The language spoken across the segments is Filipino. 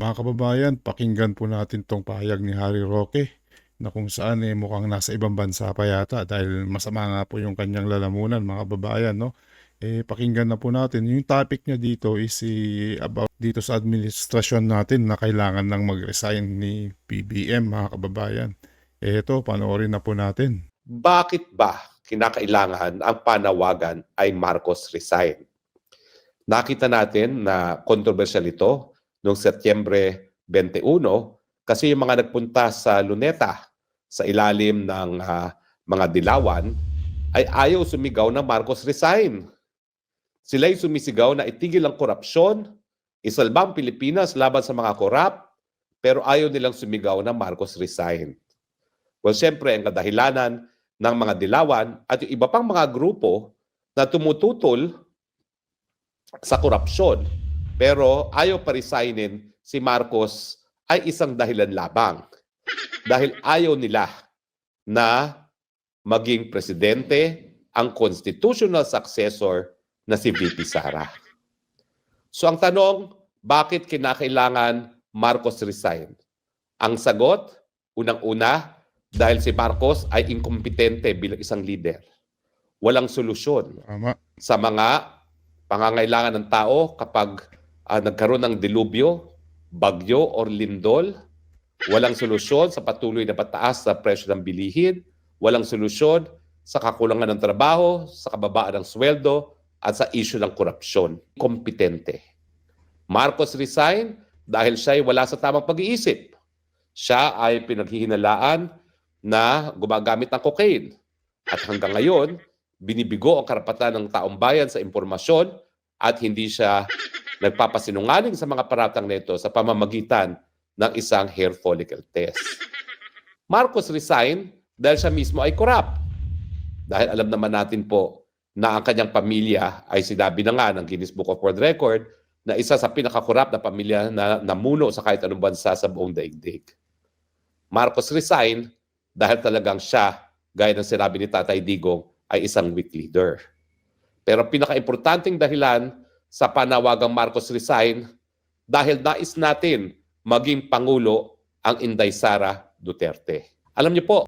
Mga kababayan, pakinggan po natin tong pahayag ni Harry Roque na kung saan eh, mukhang nasa ibang bansa pa yata dahil masama nga po yung kanyang lalamunan mga kababayan no. Eh pakinggan na po natin. Yung topic niya dito is eh, about dito sa administrasyon natin na kailangan nang mag-resign ni PBM mga kababayan. Eh ito, panoorin na po natin. bakit ba kinakailangan ang panawagan ay Marcos resign? Nakita natin na controversial ito noong Setyembre 21 kasi yung mga nagpunta sa Luneta sa ilalim ng ah, mga dilawan ay ayaw sumigaw na Marcos resign. Sila'y sumisigaw na itigil ang korupsyon, isalba ang Pilipinas laban sa mga korap, pero ayaw nilang sumigaw na Marcos resign. Well, siyempre, ang kadahilanan ng mga dilawan at yung iba pang mga grupo na tumututol sa korupsyon pero ayaw pa resignin si Marcos ay isang dahilan labang. Dahil ayaw nila na maging presidente ang constitutional successor na si VP Sara. So ang tanong, bakit kinakailangan Marcos resign? Ang sagot, unang-una, dahil si Marcos ay inkompetente bilang isang leader. Walang solusyon Tama. sa mga pangangailangan ng tao kapag ah, nagkaroon ng dilubyo, bagyo or lindol. Walang solusyon sa patuloy na pataas sa presyo ng bilihin. Walang solusyon sa kakulangan ng trabaho, sa kababaan ng sweldo, at sa issue ng korupsyon. Kompetente. Marcos resign dahil siya ay wala sa tamang pag-iisip. Siya ay pinaghihinalaan na gumagamit ng cocaine. At hanggang ngayon, binibigo ang karapatan ng taong bayan sa impormasyon at hindi siya nagpapasinungaling sa mga paratang nito sa pamamagitan ng isang hair follicle test. Marcos resign dahil siya mismo ay corrupt. Dahil alam naman natin po na ang kanyang pamilya ay sinabi na nga ng Guinness Book of World Record na isa sa pinakakorap na pamilya na namuno sa kahit anong bansa sa buong daigdig. Marcos resign dahil talagang siya, gaya ng sinabi ni Tatay Digong, ay isang weak leader. Pero pinaka-importanting dahilan sa panawagang Marcos resign dahil nais natin maging Pangulo ang Inday Sara Duterte. Alam niyo po,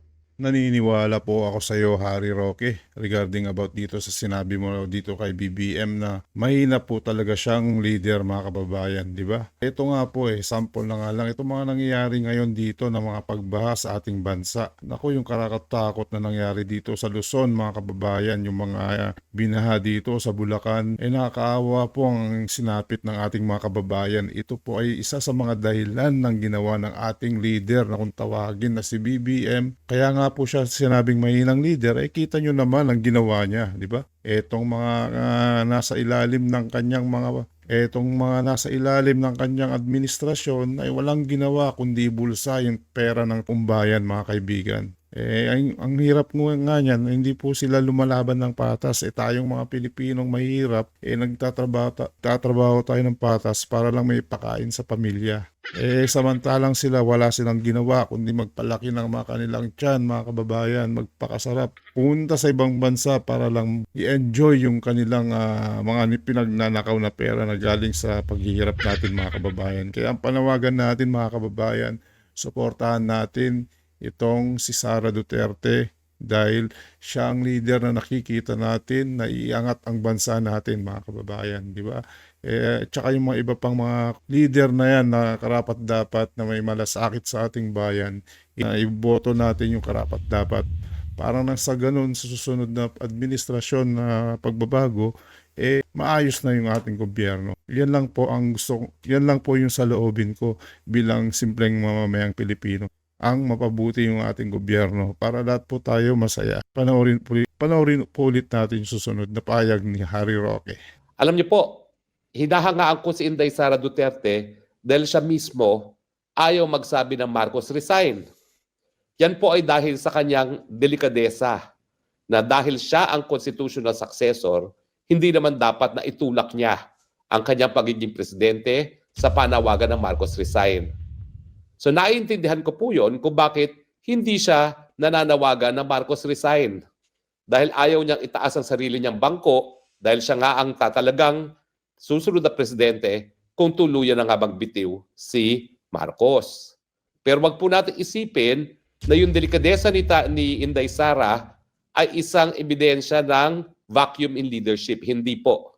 Naniniwala po ako sa iyo, Harry Roque, regarding about dito sa sinabi mo dito kay BBM na mahina po talaga siyang leader mga kababayan, di ba? Ito nga po eh, sample na nga lang. Ito mga nangyayari ngayon dito na mga pagbaha sa ating bansa. Naku, yung karakatakot na nangyari dito sa Luzon, mga kababayan, yung mga uh, binaha dito sa Bulacan, eh nakakaawa po ang sinapit ng ating mga kababayan. Ito po ay isa sa mga dahilan ng ginawa ng ating leader na kung tawagin na si BBM. Kaya nga po siya sinabing mahinang leader, eh kita nyo naman ang ginawa niya, di ba? Etong mga ah, nasa ilalim ng kanyang mga etong mga nasa ilalim ng kanyang administrasyon ay walang ginawa kundi bulsa yung pera ng pumbayan mga kaibigan. Eh, ang, ang hirap nga nga niyan, hindi po sila lumalaban ng patas. Eh, tayong mga Pilipinong mahirap, eh, nagtatrabaho, ta- tayo ng patas para lang may pakain sa pamilya. Eh, samantalang sila, wala silang ginawa, kundi magpalaki ng mga kanilang tiyan, mga kababayan, magpakasarap. Punta sa ibang bansa para lang i-enjoy yung kanilang ah, mga pinagnanakaw na pera na galing sa paghihirap natin, mga kababayan. Kaya ang panawagan natin, mga kababayan, suportahan natin itong si Sara Duterte dahil siya ang leader na nakikita natin na iangat ang bansa natin mga kababayan, di ba? Eh, tsaka yung mga iba pang mga leader na yan na karapat dapat na may malasakit sa ating bayan, na iboto natin yung karapat dapat. Parang nang sa ganun sa susunod na administrasyon na pagbabago, eh maayos na yung ating gobyerno. Yan lang po ang gusto, yan lang po yung sa loobin ko bilang simpleng mamamayang Pilipino ang mapabuti yung ating gobyerno para lahat po tayo masaya. Panoorin po, panoorin po ulit natin yung susunod na payag ni Harry Roque. Alam niyo po, hinahangaan ko si Inday Sara Duterte dahil siya mismo ayaw magsabi ng Marcos resign. Yan po ay dahil sa kanyang delikadesa na dahil siya ang constitutional successor, hindi naman dapat na itulak niya ang kanyang pagiging presidente sa panawagan ng Marcos resign. So naiintindihan ko po yon kung bakit hindi siya nananawagan ng Marcos resign. Dahil ayaw niyang itaas ang sarili niyang bangko dahil siya nga ang tatalagang susunod na presidente kung tuluyan na nga magbitiw si Marcos. Pero wag po natin isipin na yung delikadesa ni, ta- ni Inday Sara ay isang ebidensya ng vacuum in leadership. Hindi po.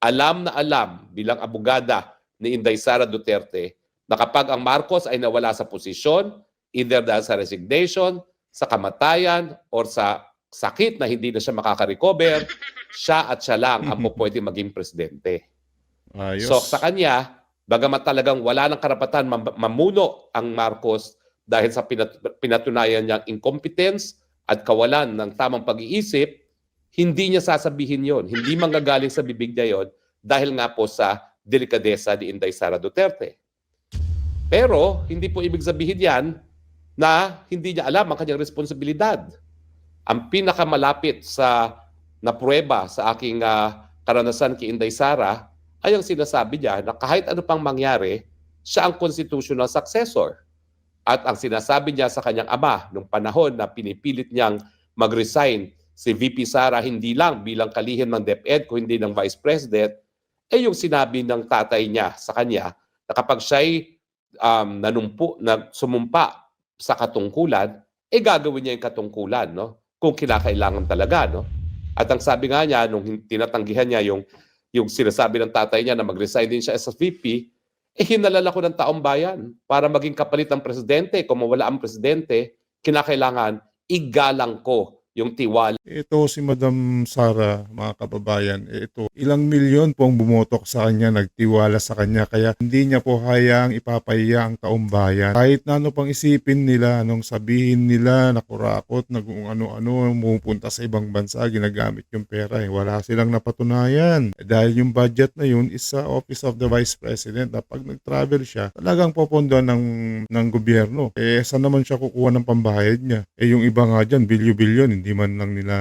Alam na alam bilang abogada ni Inday Sara Duterte na kapag ang Marcos ay nawala sa posisyon, either dahil sa resignation, sa kamatayan, or sa sakit na hindi na siya makaka-recover, siya at siya lang ang pwede maging presidente. Ayos. So sa kanya, bagamat talagang wala ng karapatan mam- mamuno ang Marcos dahil sa pinat- pinatunayan niyang incompetence at kawalan ng tamang pag-iisip, hindi niya sasabihin yon, hindi manggagaling sa bibig niya yon dahil nga po sa delikadesa ni Inday Sara Duterte. Pero hindi po ibig sabihin yan na hindi niya alam ang kanyang responsibilidad. Ang pinakamalapit sa na pruweba sa aking ah, karanasan kay Inday Sara ay ang sinasabi niya na kahit ano pang mangyari, siya ang constitutional successor. At ang sinasabi niya sa kanyang ama nung panahon na pinipilit niyang mag-resign si VP Sara hindi lang bilang kalihim ng DepEd kundi ng Vice President, eh yung sinabi ng tatay niya sa kanya na kapag siya'y um, nanumpu, na sumumpa sa katungkulan, eh gagawin niya yung katungkulan, no? Kung kinakailangan talaga, no? At ang sabi nga niya, nung tinatanggihan niya yung, yung sinasabi ng tatay niya na mag-resign din siya as a VP, eh hinalala ko ng taong bayan para maging kapalit ng presidente. Kung mawala ang presidente, kinakailangan igalang ko yung tiwala Ito si Madam Sara, mga kababayan, ito ilang milyon po ang bumotok sa kanya, nagtiwala sa kanya, kaya hindi niya po hayang ipapahiya ang taong bayan. Kahit na ano pang isipin nila, anong sabihin nila, nakurakot, na kung ano-ano, pumupunta sa ibang bansa, ginagamit yung pera, eh. wala silang napatunayan. Eh, dahil yung budget na yun is sa Office of the Vice President, na pag nag-travel siya, talagang popondo ng, ng gobyerno. Eh, saan naman siya kukuha ng pambayad niya? Eh, yung iba nga dyan, bilyo-bilyon, hindi man lang nila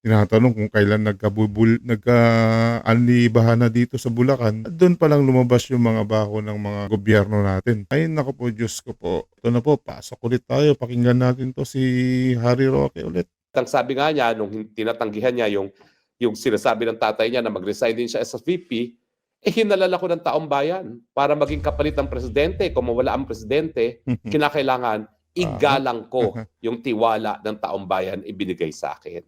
tinatanong kung kailan nagkabubul nagka-anibahan na dito sa Bulacan. Doon pa lang lumabas yung mga baho ng mga gobyerno natin. Ay nako po, Diyos ko po. Ito na po, pasok ulit tayo. Pakinggan natin to si Harry Roque ulit. ang sabi nga niya, nung tinatanggihan niya yung, yung sinasabi ng tatay niya na mag-resign din siya as a VP, eh hinalala ko ng taong bayan para maging kapalit ng presidente. Kung mawala ang presidente, kinakailangan igalang ko yung tiwala ng taong bayan ibinigay sa akin.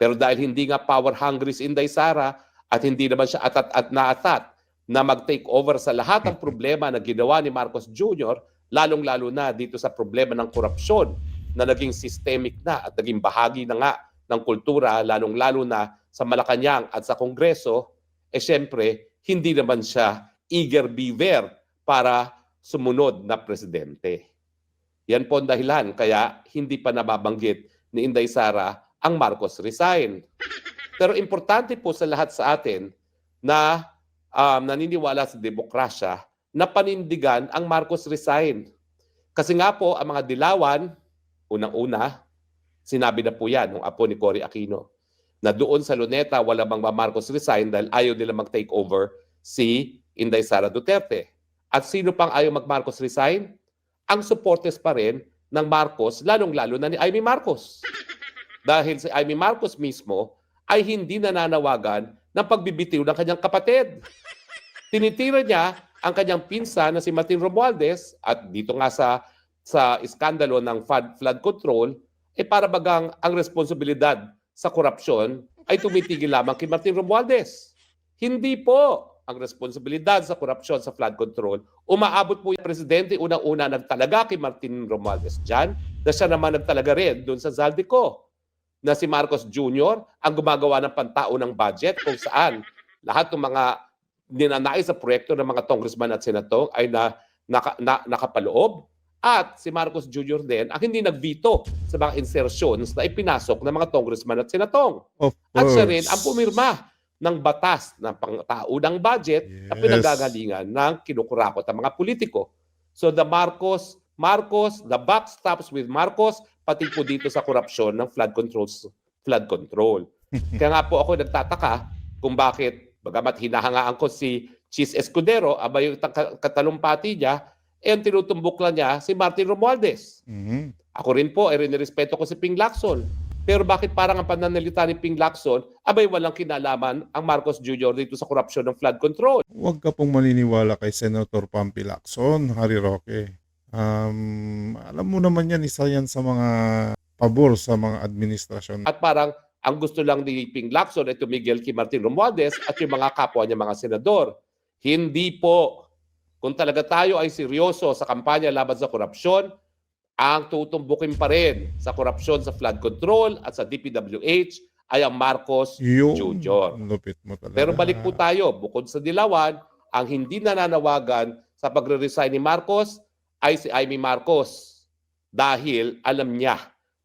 Pero dahil hindi nga power hungry si Inday Sara at hindi naman siya atat at naatat na mag-take over sa lahat ng problema na ginawa ni Marcos Jr., lalong-lalo na dito sa problema ng korupsyon na naging systemic na at naging bahagi na nga ng kultura, lalong-lalo na sa Malacanang at sa Kongreso, eh syempre, hindi naman siya eager beaver para sumunod na presidente. Yan po ang dahilan kaya hindi pa nababanggit ni Inday Sara ang Marcos resign. Pero importante po sa lahat sa atin na um, naniniwala sa demokrasya na panindigan ang Marcos resign. Kasi nga po ang mga dilawan, unang-una, sinabi na po yan ng apo ni Cory Aquino, na doon sa Luneta wala bang Marcos resign dahil ayaw nila mag-take over si Inday Sara Duterte. At sino pang ayaw mag-Marcos resign? Ang supporters pa rin ng Marcos, lalong-lalo na ni Amy Marcos. Dahil si Amy Marcos mismo ay hindi nananawagan ng pagbibitiw ng kanyang kapatid. Tinitira niya ang kanyang pinsa na si Martin Romualdez at dito nga sa sa iskandalo ng flood, control, eh para bagang ang responsibilidad sa korupsyon ay tumitigil lamang kay Martin Romualdez. Hindi po ang responsibilidad sa korupsyon sa flood control. Umaabot po yung presidente unang-una nagtalaga kay Martin Romualdez dyan na siya naman nagtalaga rin doon sa Zaldico na si Marcos Jr. ang gumagawa ng pantao ng budget kung saan lahat ng mga ninanais sa proyekto ng mga congressman at senator ay na, naka, na, nakapaloob at si Marcos Jr. din ang hindi nagveto sa mga insertions na ipinasok ng mga congressman at senatong. Of At siya rin ang pumirma ng batas ng pangtaunang budget na Yes. pinagagalingan ng kinukurakot ng mga politiko. So the Marcos, Marcos, the buck stops with Marcos, pati po dito sa korupsyon ng flood controls, flood control. Kaya nga po ako nagtataka kung bakit, bagamat hinahangaan ko si Chis Escudero, abay yung ta- katalumpati niya, eh ang tinutumbok lang niya si Martin Romualdez. Mhm. Ako rin po, ay rinirespeto ko si Ping Lacson. Pero bakit parang ang pananalita ni Ping Lacson, abay walang kinalaman ang Marcos Jr. dito sa korupsyon ng flood control. Huwag ka pong maniniwala kay Senator Pampi Lacson, Harry Roque. Um, alam mo naman yan, isa yan sa mga pabor sa mga administrasyon. At parang ang gusto lang ni Ping Lacson ay tumigil kay Martin Romualdez at yung mga kapwa niya mga senador. Hindi po. Kung talaga tayo ay seryoso sa kampanya laban sa korupsyon, ang tutumbukin pa rin sa korupsyon sa flood control at sa DPWH ay ang Marcos Yung Jr. lupit mo talaga. Pero balik po tayo, bukod sa dilawan, ang hindi nananawagan sa pagre-resign ni Marcos ay si Amy Marcos dahil alam niya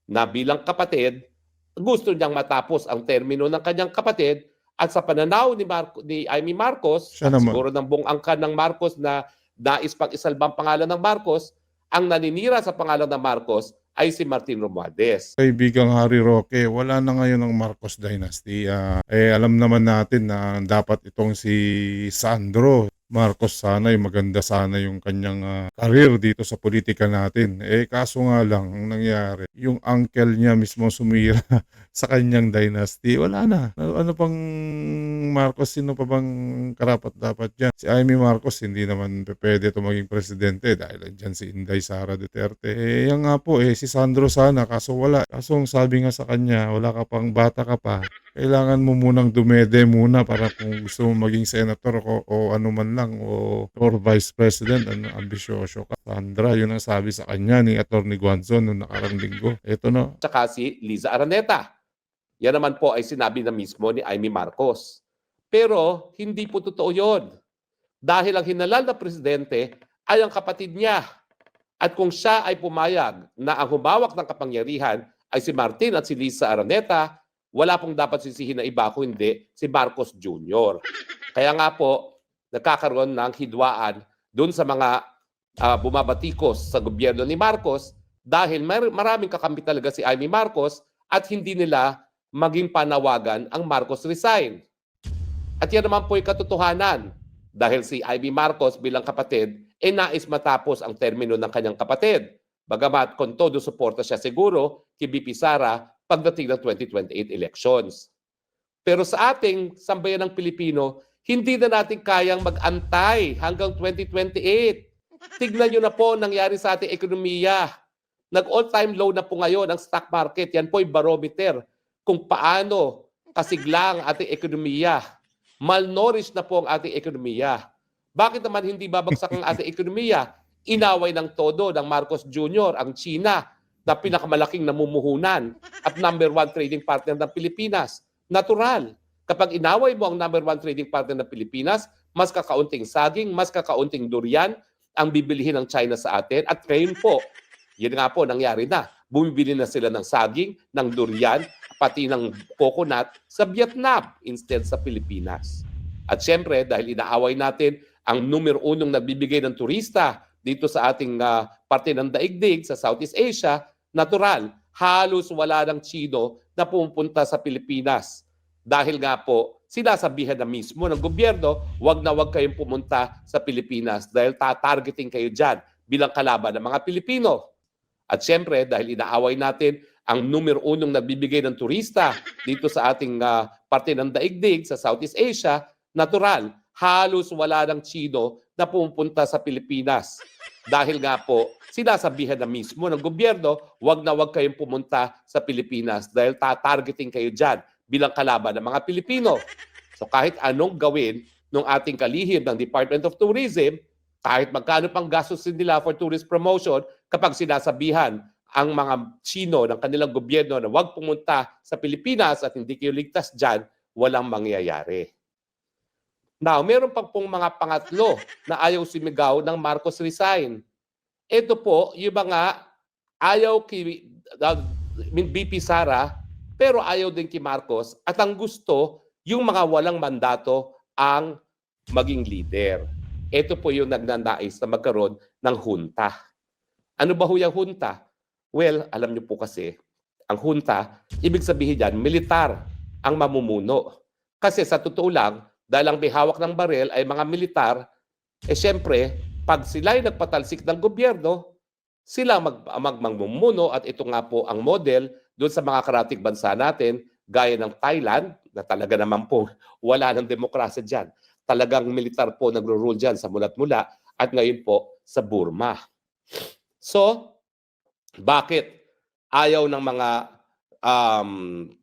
na bilang kapatid, gusto niyang matapos ang termino ng kanyang kapatid at sa pananaw ni, Marco, ni Amy Marcos, Siya at naman. siguro ng buong angkan ng Marcos na nais pang isalbang pangalan ng Marcos, ang naninira sa pangalan ng Marcos ay si Martin Romualdez. Kaibigang Harry Roque, wala na ngayon ang Marcos Dynasty. Ah, eh, alam naman natin na dapat itong si Sandro Marcos sana, yung maganda sana yung kanyang ah, career dito sa politika natin. Eh, kaso nga lang, ang nangyari, yung uncle niya mismo sumira sa kanyang dynasty. Wala na. Ano, ano pang Marcos, sino pa bang karapat dapat dyan? Si Amy Marcos, hindi naman pwede ito maging presidente dahil dyan si Inday Sara Duterte. Eh, yan nga po, eh, si Sandro sana, kaso wala. Kaso sabi nga sa kanya, wala ka pang bata ka pa. Kailangan mo munang dumede muna para kung gusto mo maging senator o, o ano man lang o or vice president, ano, ambisyoso ka. Sandra, yun ang sabi sa kanya ni Attorney Guanzon noong nakarang linggo. Ito no, Tsaka si Liza Araneta. Yan naman po ay sinabi na mismo ni Amy Marcos. Pero hindi po totoo yon. Dahil ang hinalal na presidente ay ang kapatid niya. At kung siya ay pumayag na ang humawak ng kapangyarihan ay si Martin at si Liza Araneta, wala pong dapat sisihin na iba kung hindi si Marcos Jr. Kaya nga po, nagkakaroon ng hidwaan doon sa mga ah, bumabatikos sa gobyerno ni Marcos dahil mar- maraming kakampi talaga si Amy Marcos at hindi nila maging panawagan ang Marcos resign. At yan naman po yung katotohanan dahil si Amy Marcos bilang kapatid ay nais matapos ang termino ng kanyang kapatid. Bagamat kung todo suporta siya siguro kay BP Sara pagdating ng 2028 elections. Pero sa ating sambayan ng Pilipino, hindi na natin kayang mag-antay hanggang 2028. Tignan nyo na po ang nangyari sa ating ekonomiya. Nag-all-time low na po ngayon ang stock market. Yan po yung barometer kung paano kasigla ang ating ekonomiya. Malnourished na po ang ating ekonomiya. Bakit naman hindi babagsak ang ating ekonomiya? Inaway ng todo ng Marcos Jr., ang China, na pinakamalaking namumuhunan at number one trading partner ng Pilipinas. Natural. Kapag inaway mo ang number one trading partner ng Pilipinas, mas kakaunting saging, mas kakaunting durian ang bibilihin ng China sa atin. At ngayon po, yun nga po, nangyari na. Bumibili na sila ng saging, ng durian, pati ng coconut sa Vietnam instead sa Pilipinas. At syempre, dahil inaaway natin ang numero unong nagbibigay ng turista dito sa ating ah, parte ng daigdig sa Southeast Asia, natural, halos wala ng Chino na pumupunta sa Pilipinas. Dahil nga po, sinasabihan na mismo ng gobyerno, wag na wag kayong pumunta sa Pilipinas dahil tatargeting kayo dyan bilang kalaban ng mga Pilipino. At syempre, dahil inaaway natin ang numero unong nagbibigay ng turista dito sa ating ah, parte ng daigdig sa Southeast Asia, natural, halos wala ng Chino na pumupunta sa Pilipinas. Dahil nga po, sinasabihan na mismo ng gobyerno, wag na wag kayong pumunta sa Pilipinas dahil tatargeting kayo dyan bilang kalaban ng mga Pilipino. So kahit anong gawin ng ating kalihim ng Department of Tourism, kahit magkano pang gastos nila for tourist promotion, kapag sinasabihan ang mga Chino ng kanilang gobyerno na huwag pumunta sa Pilipinas at hindi kayo ligtas dyan, walang mangyayari. Now, meron pa pong mga pangatlo na ayaw sumigaw ng Marcos resign. Ito po, yung mga ayaw kay uh, BP Sara, pero ayaw din kay Marcos at ang gusto, yung mga walang mandato ang maging leader. Ito po yung nagnanais na magkaroon ng junta. Ano ba ho yung junta? Well, alam niyo po kasi, ang junta, ibig sabihin dyan, militar ang mamumuno. Kasi sa totoo lang, dahil ang may hawak ng barel ay mga militar, eh siyempre, pag sila ay nagpatalsik ng gobyerno, sila mag, mag, magmumuno at ito nga po ang model doon sa mga karatig bansa natin, gaya ng Thailand, na talaga naman po wala ng demokrasya dyan. Talagang militar po nagro-rule dyan sa mulat mula at ngayon po sa Burma. So, bakit ayaw ng mga um,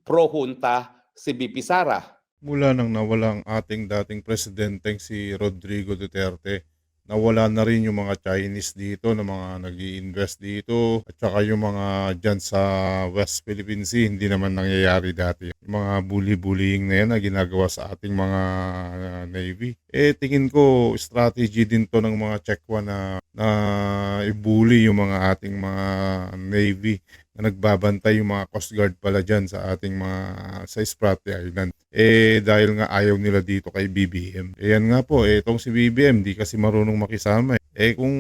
pro-junta si BP Sara? Mula nang nawala ang ating dating presidenteng si Rodrigo Duterte, nawala na rin yung mga Chinese dito na mga nag invest dito at saka yung mga dyan sa West Philippine Sea, hindi naman nangyayari dati. Yung mga bully-bullying na yan na ginagawa sa ating mga uh, Navy. Eh tingin ko strategy din to ng mga Chekwa na, na i-bully yung mga ating mga Navy na nagbabantay yung mga Coast Guard pala dyan sa ating mga sa Spratly Island. Eh dahil nga ayaw nila dito kay BBM. Eh yan nga po, eh itong si BBM di kasi marunong makisama eh. Eh kung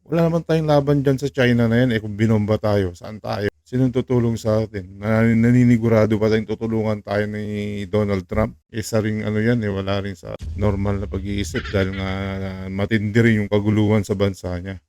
wala naman tayong laban dyan sa China na yan, eh kung binomba tayo, saan tayo? Sinong tutulong sa atin? Nan- Naninigurado pa tayong tutulungan tayo ni Donald Trump? Isa ring ano yan eh, wala rin sa normal na pag-iisip dahil nga ah, matindi rin yung kaguluhan sa bansa niya.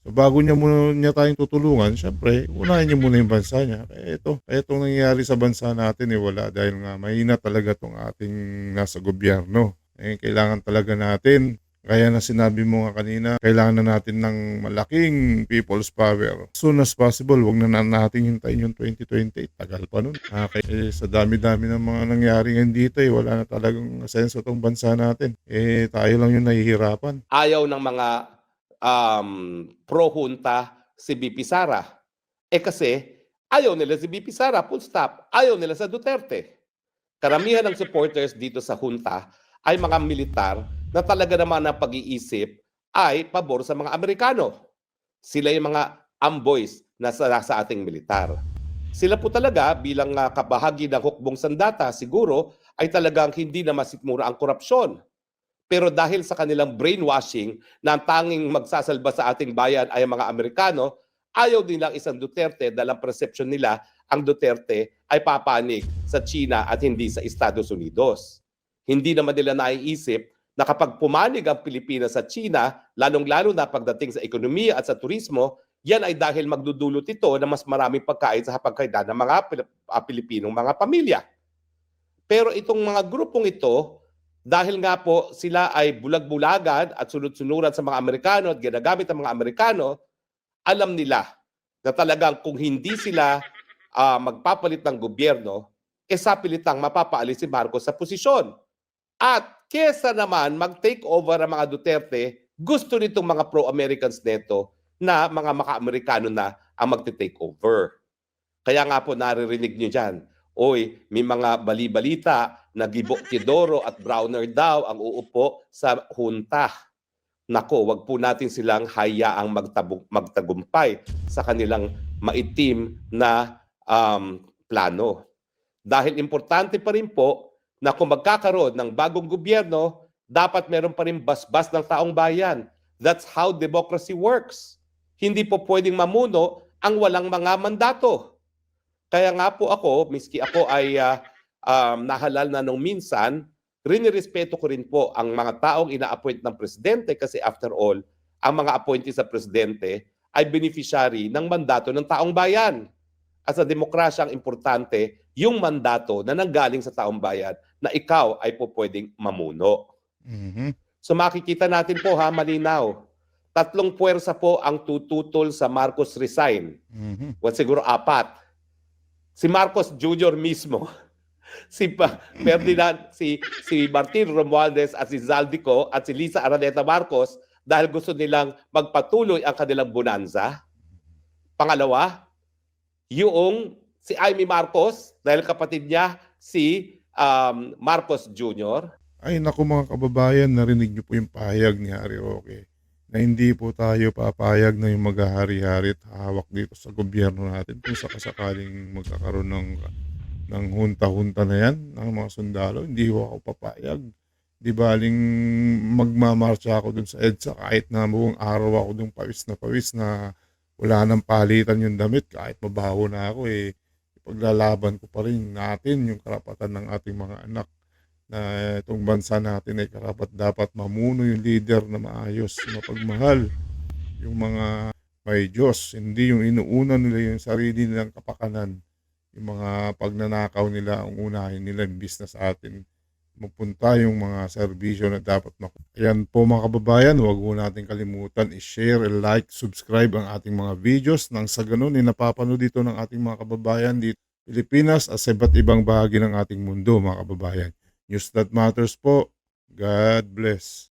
So bago niya muna niya tayong tutulungan, syempre, unahin niya muna yung bansa niya. Eh ito, itong nangyayari sa bansa natin eh wala dahil nga mahina talaga tong ating nasa gobyerno. Eh kailangan talaga natin kaya na sinabi mo nga kanina, kailangan na natin ng malaking people's power. As soon as possible, wag na na natin hintayin yung 2028. Tagal pa nun. Ah, kaya, eh, sa dami-dami ng mga nangyari ngayon dito, eh, wala na talagang senso tong bansa natin. Eh, tayo lang yung nahihirapan. Ayaw ng mga um, pro-junta si BP Sara. Eh kasi ayaw nila si BP Sara, full stop. Ayaw nila sa Duterte. Karamihan ng supporters dito sa junta ay mga militar na talaga naman ang pag-iisip ay pabor sa mga Amerikano. Sila yung mga amboys na sa, sa ating militar. Sila po talaga bilang uh, kabahagi ng hukbong sandata siguro ay talagang hindi na masikmura ang korupsyon. Pero dahil sa kanilang brainwashing na ang tanging magsasalba sa ating bayan ay ang mga Amerikano, ayaw nilang isang Duterte dahil ang perception nila ang Duterte ay papanig sa China at hindi sa Estados Unidos. Hindi naman nila naiisip na kapag pumanig ang Pilipinas sa China, lalong-lalo na pagdating sa ekonomiya at sa turismo, yan ay dahil magdudulot ito na mas maraming pagkain sa hapagkainan ng mga ah, Pilipinong mga pamilya. Pero itong mga grupong ito, dahil nga po sila ay bulag-bulagan at sunod-sunuran sa mga Amerikano at ginagamit ng mga Amerikano, alam nila na talagang kung hindi sila ah, magpapalit ng gobyerno, eh sa pilitang mapapaalis si Marcos sa posisyon. At kesa naman mag-take over ang mga Duterte, gusto nitong mga pro-Americans neto na mga maka-Amerikano na ang magte-take over. Kaya nga po naririnig nyo dyan, Oy, may mga bali-balita na Gibo Tidoro at Browner daw ang uupo sa junta. Nako, wag po natin silang hayaang magtabu- magtagumpay sa kanilang maitim na um, plano. Dahil importante pa rin po na kung magkakaroon ng bagong gobyerno, dapat meron pa rin basbas ng taong bayan. That's how democracy works. Hindi po pwedeng mamuno ang walang mga mandato. Kaya nga po ako, miski ako ay ah, um, nahalal na nung minsan, rinirespeto ko rin po ang mga taong ina-appoint ng presidente kasi after all, ang mga appointee sa presidente ay beneficiary ng mandato ng taong bayan. At sa demokrasya, ang importante, yung mandato na nanggaling sa taong bayan na ikaw ay po pwedeng mamuno. Mhm. So makikita natin po ha, malinaw. Tatlong puwersa po ang tututol sa Marcos resign. Mhm. Well, siguro apat. Si Marcos Jr. mismo, si Ferdinand, si si Martin Romualdez at si Zaldico at si Lisa Araneta Marcos dahil gusto nilang magpatuloy ang kanilang bonanza. Pangalawa, yung si Amy Marcos dahil kapatid niya si um, Marcos Jr. Ay naku mga kababayan, narinig niyo po yung pahayag ni Harry Roque na hindi po tayo papayag na yung maghahari-hari at hawak dito sa gobyerno natin kung sakasakaling magkakaroon ng ng hunta-hunta na yan ng mga sundalo, hindi ko ako papayag. Di baling magmamarcha ako dun sa EDSA kahit na buong araw ako dun pawis na pawis na wala nang palitan yung damit kahit mabaho na ako eh ipaglalaban ko pa rin natin yung karapatan ng ating mga anak na itong bansa natin ay karapat dapat mamuno yung leader na maayos, mapagmahal, yung mga may Diyos, hindi yung inuuna nila yung sarili nilang kapakanan yung mga pagnanakaw nila ang unahin nila imbis na sa atin mapunta yung mga serbisyo na dapat makuha. Ayan po mga kababayan, huwag po natin kalimutan i-share, i-like, subscribe ang ating mga videos nang sa ganun ay napapanood dito ng ating mga kababayan dito Pilipinas at sa iba't ibang bahagi ng ating mundo mga kababayan. News that matters po. God bless.